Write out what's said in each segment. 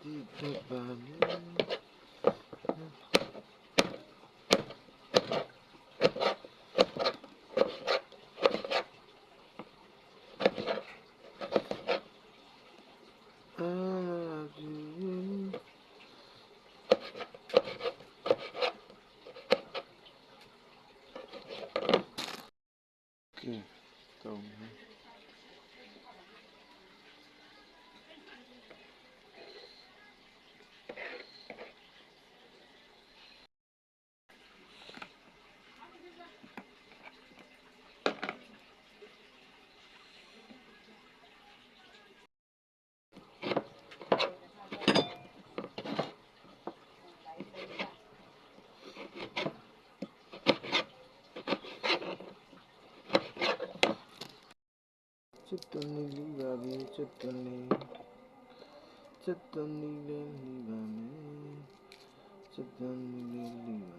Okay, Então, né? Cittadini liberi, cittadini Cittadini liberi Cittadini liberi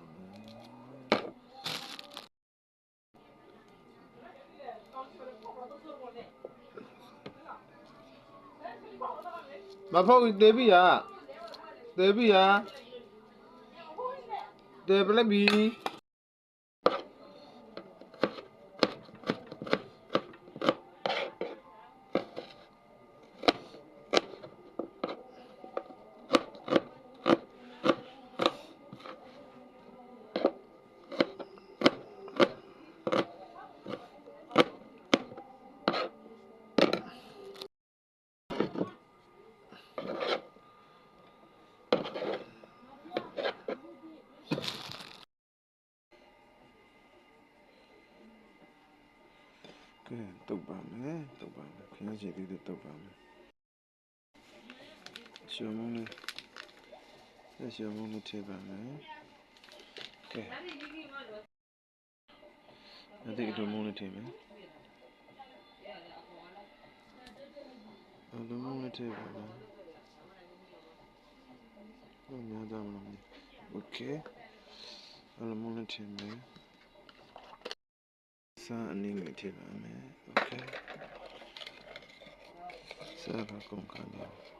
Ma poi devi ya Devi ya Devi က်ဘီ ကဲတုတ်ပါမယ်တုတ်ပါမယ်ခဏချီလေးတော့တုတ်ပါမယ်ရှောင်းမလေးဆက်ရှောင်းမလေးထည့်ပါမယ်ကဲအဲ့ဒီတော့မုန်းလေးထည့်မယ်အဲ့လိုမုန်းလေးထည့်ပါမယ်ဟိုများတော့မလို့โอเคအဲ့လိုမုန်းလေးထည့်မယ် Wasser anlegen mit Hebamme. Okay. Selber kommen kann ja.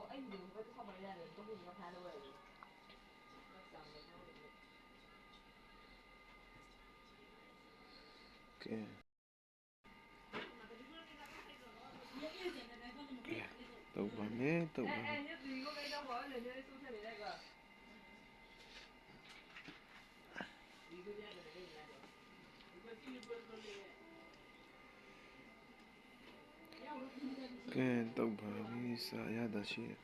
하고 아이들이 이걸 사버리려면 또 그냥 하는 cái trong gói rồi nhé, xuống ကဲတော့ပါပြီစာရတာရှိရင်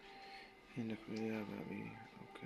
ဒီနှစ်ခုရပါပြီโอเค